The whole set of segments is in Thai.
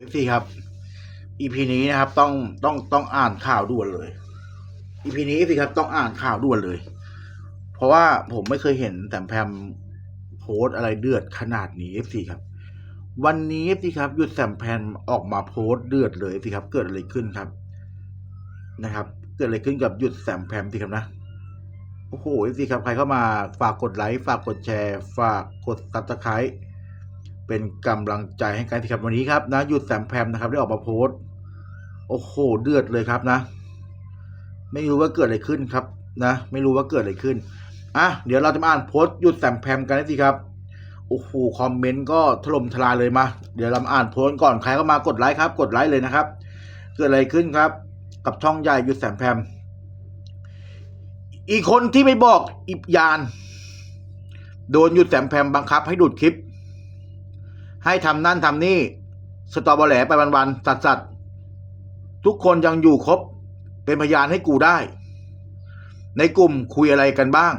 พี่ครับ EP นี้นะครับต้องต้องต้องอ่านข่าวด่วนเลย EP นี้สิครับต้องอ่านข่าวด่วนเลย เพราะว่าผมไม่เคยเห็นแต่แพมโพสอะไรเดือดขนาดนี้ FC ครับ วันนี้สิครับหยุดแซมแพมออกมาโพสเดือดเลยสิครับ เกิดอะไรขึ้นครับ นะครับ เกิดอะไรขึ้นกับหยุดแซมแพมสิครับนะโอ้โหสิครับใครเข้ามาฝากกดไลค์ฝากกดแชร์ ฝากกดซับสไครต์ เป็นกำลังใจให้กันสิครับวันนี้ครับนะหยุดแซมแพมนะครับได้ออกมาโพสต์โอ้โหเดือดเลยครับนะ ไม่รู้ว่าเกิดอะไรขึ้นครับนะ ไม่รู้ว่าเกิดอะไรขึ้นอะเดี๋ยวเราจะมาอ่านโพสต์หยุดแซมแพมกันนะสิครับโอ้โหคอมเมนต์ก็ถล่มทลายเลยมา เดี๋ยวเราอ่านโพสต์ก่อนใครเข้ามากดไลค์ครับ กดไลค์เลยนะครับ เกิดอะไรขึ้นครับ กับช่องใหญ่หยุดแซมแพมอีกคนที่ไม่บอกอิบยาน โดนหยุดแซมแพมบังคับให้ดูดคลิป ให้ทำนั่นทำนี่สตอเบอแหลไปวันๆสัดสัดทุกคนยังอยู่ครบ เป็นพยานให้กูได้ ในกลุ่มคุยอะไรกันบ้าง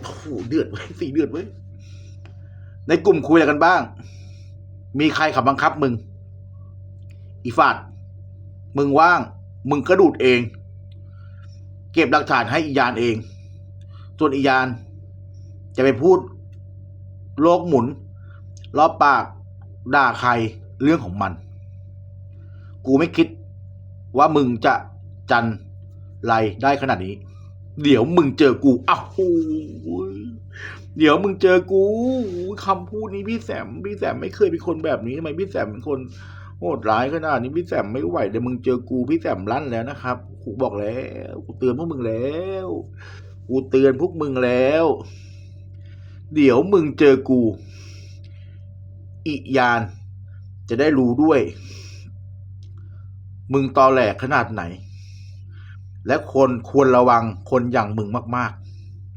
โอ้โหเดือดเว้สีเดือดเว้ในกลุ่มคุยอะไรกันบ้าง มีใครขับบังคับมึง อีฟาดมึงว่าง มึงก็ดูดเอง เก็บหลักฐานให้อียานเอง ส่วนอียานจะไปพูด โลกหมุนรอบปาก ด่าใครเรื่องของมัน กูไม่คิดว่ามึงจะจันไรได้ขนาดนี้ เดี๋ยวมึงเจอกูอ้าวเดี๋ยวมึงเจอกูคำพูดนี้พี่แสมพี่แสมไม่เคยเป็นคนแบบนี้ทำไมพี่แสมเป็นคนโหดร้ายขนาดนี้พี่แสมไม่ไหวเดี๋ยวมึงเจอกูพี่แสมลั่นแล้วนะครับกูบอกแล้วกูเตือนพวกมึงแล้ว กูเตือนพวกมึงแล้ว เดี๋ยวมึงเจอกูอิยานจะได้รู้ด้วย มึงตอแหลกขนาดไหน และคนควรระวังคนอย่างมึงมาก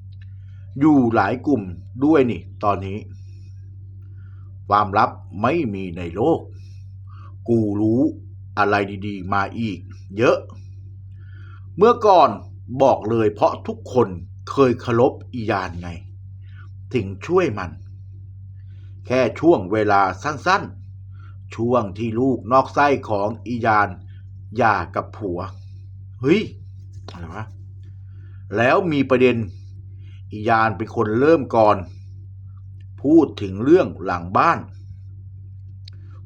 ๆ อยู่หลายกลุ่มด้วยนี่ ตอนนี้ ความลับไม่มีในโลก กูรู้อะไรดีๆ มาอีก เยอะ เมื่อก่อนบอกเลยเพราะทุกคนเคยเคารพอียานไง ถึงช่วยมัน แค่ช่วงเวลาสั้นๆ ช่วงที่ลูกนอกไส้ของอียานหย่ากับผัว เฮ้ยอะไรวะแล้วมีประเด็น อียานเป็นคนเริ่มก่อน พูดถึงเรื่องหลังบ้าน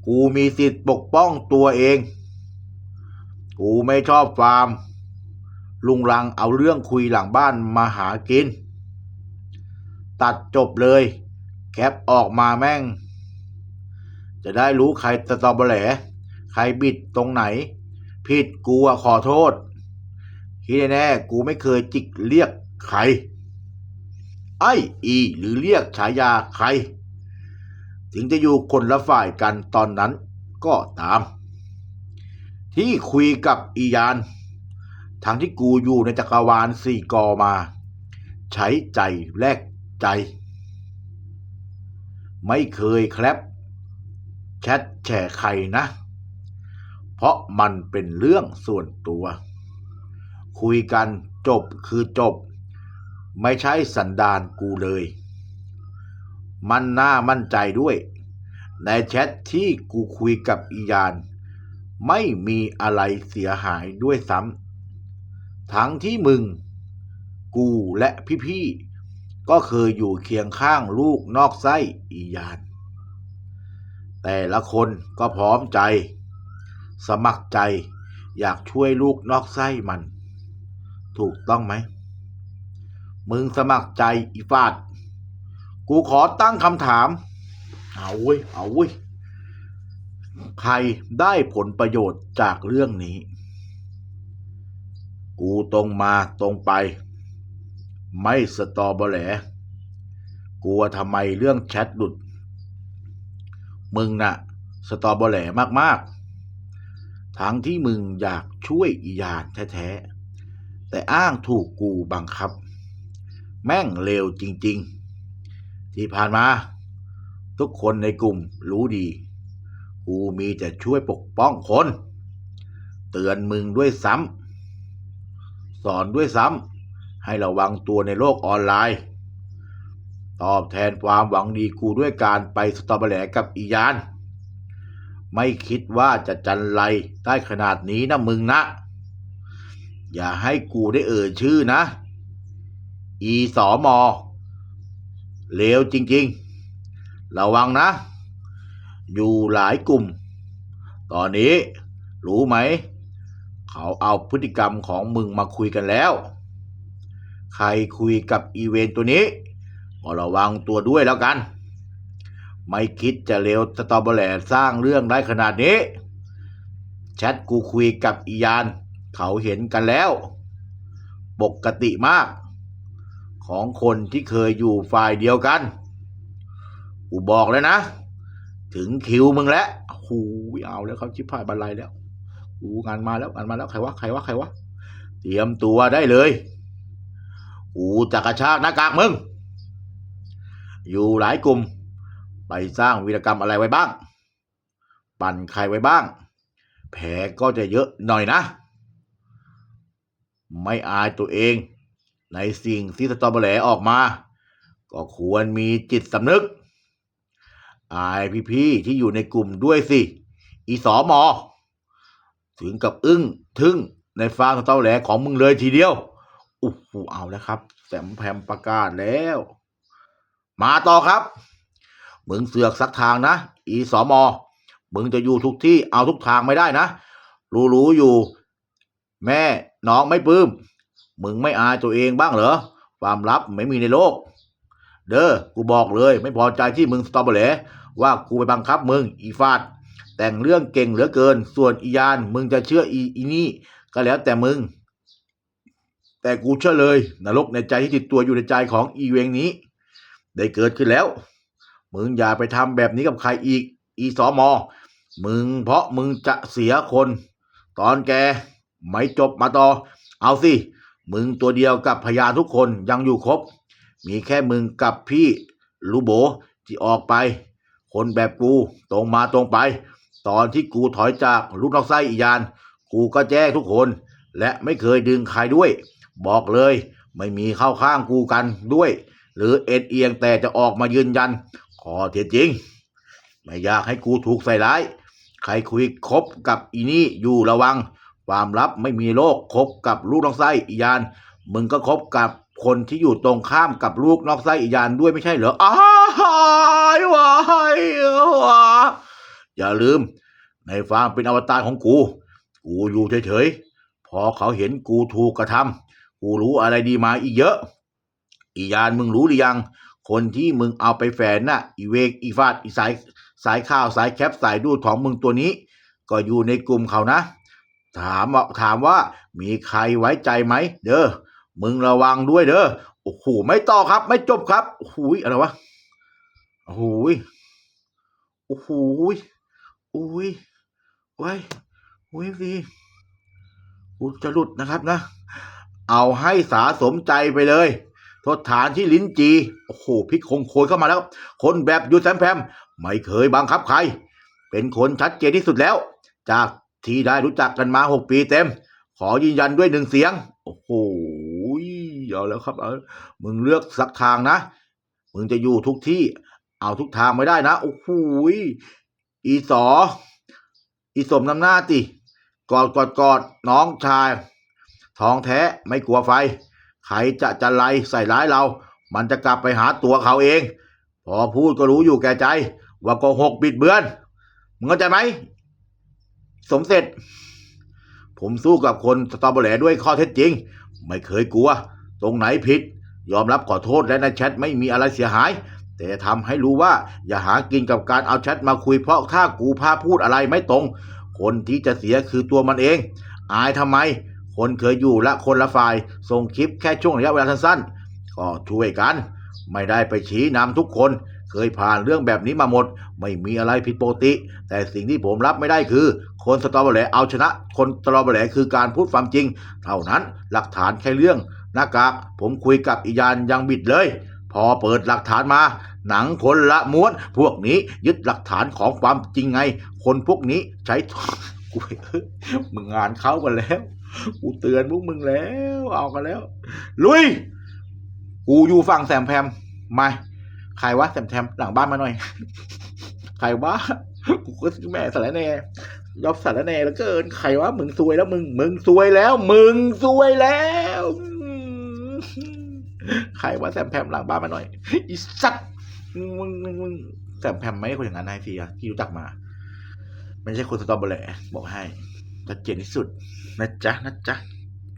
กูมีสิทธิ์ปกป้องตัวเอง กูไม่ชอบฟาร์มลุงรังเอาเรื่องคุยหลังบ้านมาหากิน ตัดจบเลย แคปออกมาแม่ง จะได้รู้ใครตะตอเบแหลใครบิดตรงไหน ผิดกูอะขอโทษที่แน่ๆกูไม่เคยจิกเรียกใคร ไอ้อีหรือเรียกฉายาใคร ถึงจะอยู่คนละฝ่ายกันตอนนั้นก็ตาม ที่คุยกับอียานทั้งที่กูอยู่ในจักรวาลสี่กอมา ใช้ใจแลก ใจ ไม่เคยแคลปแชทแชร์ใครนะ เพราะมันเป็นเรื่องส่วนตัว คุยกันจบคือจบ ไม่ใช่สันดานกูเลย มันน่ามั่นใจด้วย ในแชทที่กูคุยกับอียาน ไม่มีอะไรเสียหายด้วยซ้ำทั้งที่มึง กูและพี่ๆ ก็เคยอยู่เคียงข้างลูกนอกไส้อียาน แต่ละคนก็พร้อมใจ สมัครใจอยากช่วยลูกนอกไส้มัน ถูกต้องไหม มึงสมัครใจอีฟาด กูขอตั้งคำถาม เอาเว้ย เอาเว้ย ใครได้ผลประโยชน์จากเรื่องนี้ กูตรงมาตรงไป ไม่สตอเบอแหลกลัวทำไมเรื่องแชทหลุด มึงน่ะ สตอเบอแหลมากๆ ทั้งที่มึงอยากช่วยอียานแท้ๆ แต่อ้างถูกกูบังคับ แม่งเลวจริงๆ ที่ผ่านมา ทุกคนในกลุ่มรู้ดี กูมีแต่ช่วยปกป้องคน เตือนมึงด้วยซ้ำสอนด้วยซ้ำ ให้ระวังตัวในโลกออนไลน์ ตอบแทนความหวังดีกูด้วยการไปสตอเบอแหลกับอียาน ไม่คิดว่าจะจันไรได้ขนาดนี้นะมึงนะ อย่าให้กูได้เอ่ยชื่อนะ อีสอมอเลวจริงๆ ระวังนะ อยู่หลายกลุ่ม ตอนนี้รู้ไหม เขาเอาพฤติกรรมของมึงมาคุยกันแล้ว ใครคุยกับอีเวนต์ตัวนี้ก็ระวังตัวด้วยแล้วกัน ไม่คิดจะเลวสตอเบอร์แลสร้างเรื่องได้ขนาดนี้ แชทกูคุยกับอียาน เขาเห็นกันแล้ว ปกติมาก ของคนที่เคยอยู่ฝ่ายเดียวกัน กูบอกเลยนะ ถึงคิวมึงแล้วหูเอาแล้วเขาชิบพายบันไลแล้วกูงานมาแล้วงานมาแล้วใครวะใครวะใครวะเตรียมตัวได้เลย กูจะกระชากหน้ากากมึง อยู่หลายกลุ่ม ไปสร้างวีรกรรมอะไรไว้บ้าง ปั่นใครไว้บ้าง แผลก็จะเยอะหน่อยนะ ไม่อายตัวเอง ในสิ่งที่สตอเบอร์แหลออกมา ก็ควรมีจิตสำนึก อายพี่ๆที่อยู่ในกลุ่มด้วยสิ อีสอมอ ถึงกับอึ้งทึ่งในฟาร์มสตอเบอร์แหลของมึงเลยทีเดียว อู้หูเอาแล้วครับแสมแพมประกาศแล้ว มาต่อครับ มึงเสือกสักทางนะ อีสอมอมึงจะอยู่ทุกที่เอาทุกทางไม่ได้นะ รู้ๆอยู่ แม่น้องไม่ปลื้มมึงไม่อายตัวเองบ้างเหรอ ความลับไม่มีในโลก เด้อกูบอกเลย ไม่พอใจที่มึงสตอเบอร์แหลว่ากูไปบังคับมึงอีฟาด แต่งเรื่องเก่งเหลือเกิน ส่วนอียาน มึงจะเชื่ออีอีนี่ก็แล้วแต่มึง แต่กูเชื่อเลย นรกในใจที่ติดตัวอยู่ในใจของอีเวงนี้ ได้เกิดขึ้นแล้ว มึงอย่าไปทำแบบนี้กับใครอีก อีสอมอ มึงเพราะมึงจะเสียคน ตอนแกไม่จบมาต่อ เอาสิ มึงตัวเดียวกับพยานทุกคนยังอยู่ครบ มีแค่มึงกับพี่ลูโบที่ออกไป คนแบบกูตรงมาตรงไป ตอนที่กูถอยจากลูกนอกไส้อียาน กูก็แจ้งทุกคน และไม่เคยดึงใครด้วย บอกเลย ไม่มีเข้าข้างกูกันด้วย หรือเอ็นเอียงแต่จะออกมายืนยันขอเท็จจริง ไม่อยากให้กูถูกใส่ร้าย ใครคุยคบกับอีนี่อยู่ระวัง ความลับไม่มีโลกคบกับลูกนอกไส้อียาน มึงก็คบกับคนที่อยู่ตรงข้ามกับลูกนอกไส้อียานด้วยไม่ใช่เหรออ้ายวายวาอย่าลืม ในฟาร์มเป็นอวตารของกู กูอยู่เฉยๆ พอเขาเห็นกูถูกกระทำ กูรู้อะไรดีมาอีกเยอะ อียานมึงรู้หรือยัง คนที่มึงเอาไปแฝนน่ะ อีเวกอีฟาดอีสายสายข้าวสายแคปสายดูดของมึงตัวนี้ ก็อยู่ในกลุ่มเขานะ ถามถามว่ามีใครไว้ใจไหมเด้อมึงระวังด้วยเด้อโอ้โหไม่ต่อครับ ไม่จบครับโอ้โหอะไรวะโอ้โหโอ้โหโอ้ยไว้โอ้ยสิกูจะหลุดนะครับนะ เอาให้สาสมใจไปเลยทษฐานที่ลิ้นจี โอ้โหพิกคงโคยเข้ามาแล้ว คนแบบยูแซมแพมไม่เคยบังคับใคร เป็นคนชัดเจนที่สุดแล้ว จากที่ได้รู้จักกันมาหกปีเต็ม ขอยืนยันด้วยหนึ่งเสียง โอ้โหเอาแล้วครับ เอามึงเลือกสักทางนะ มึงจะอยู่ทุกที่ เอาทุกทางไม่ได้นะ โอ้โหอีสอ อีสมน้ำหน้าติ กอดกอดกอดน้องชาย ทองแท้ไม่กลัวไฟ ใครจะจะไล่ใส่ร้ายเรา มันจะกลับไปหาตัวเขาเอง พอพูดก็รู้อยู่แก่ใจ ว่าโกหกบิดเบือนมึงเข้าใจไหม สมเสร็จ ผมสู้กับคนสตอเบอร์แหลด้วยข้อเท็จจริง ไม่เคยกลัว ตรงไหนผิด ยอมรับขอโทษและในแชทไม่มีอะไรเสียหาย แต่ทำให้รู้ว่า อย่าหากินกับการเอาแชทมาคุยเพราะถ้ากูพาพูดอะไรไม่ตรง คนที่จะเสียคือตัวมันเอง อายทำไม คนเคยอยู่ละคนละฝ่าย ส่งคลิปแค่ช่วงระยะเวลาสั้นๆ ก็ช่วยกัน ไม่ได้ไปชี้นำทุกคน เคยผ่านเรื่องแบบนี้มาหมด ไม่มีอะไรผิดปกติ แต่สิ่งที่ผมรับไม่ได้คือ คนสตรอเบอร์แหลเอาชนะ คนสตรอเบอร์แหลคือการพูดความจริง เท่านั้นหลักฐานแค่เรื่องหน้ากากผมคุยกับอียานยังบิดเลย พอเปิดหลักฐานมาหนังคนละม้วน พวกนี้ยึดหลักฐานของความจริงไง คนพวกนี้ใช้ กูมึงงานเข้ากันแล้ว กูเตือนพวกมึงแล้ว เอากันแล้ว ลุย กูอยู่ฝั่งแซมแพมมาใครวะแซมแพมหลังบ้านมาหน่อย ใครวะกูก็แม่สารแน่ยอบสารแน่แล้วเกิน ใครวะมึงซวยแล้วมึง มึงซวยแล้ว มึงซวยแล้วใครว่าแซมแพมหลังบ้านมาหน่อยอีสัตว์มึงมึงมึงแซมแพมไม่คนอย่างนั้นนายเสียที่รู้จักมา ไม่ใช่คนสตรอเบอร์แหลบอกให้ชัดเจนที่สุดนะจ๊ะนะจ๊ะ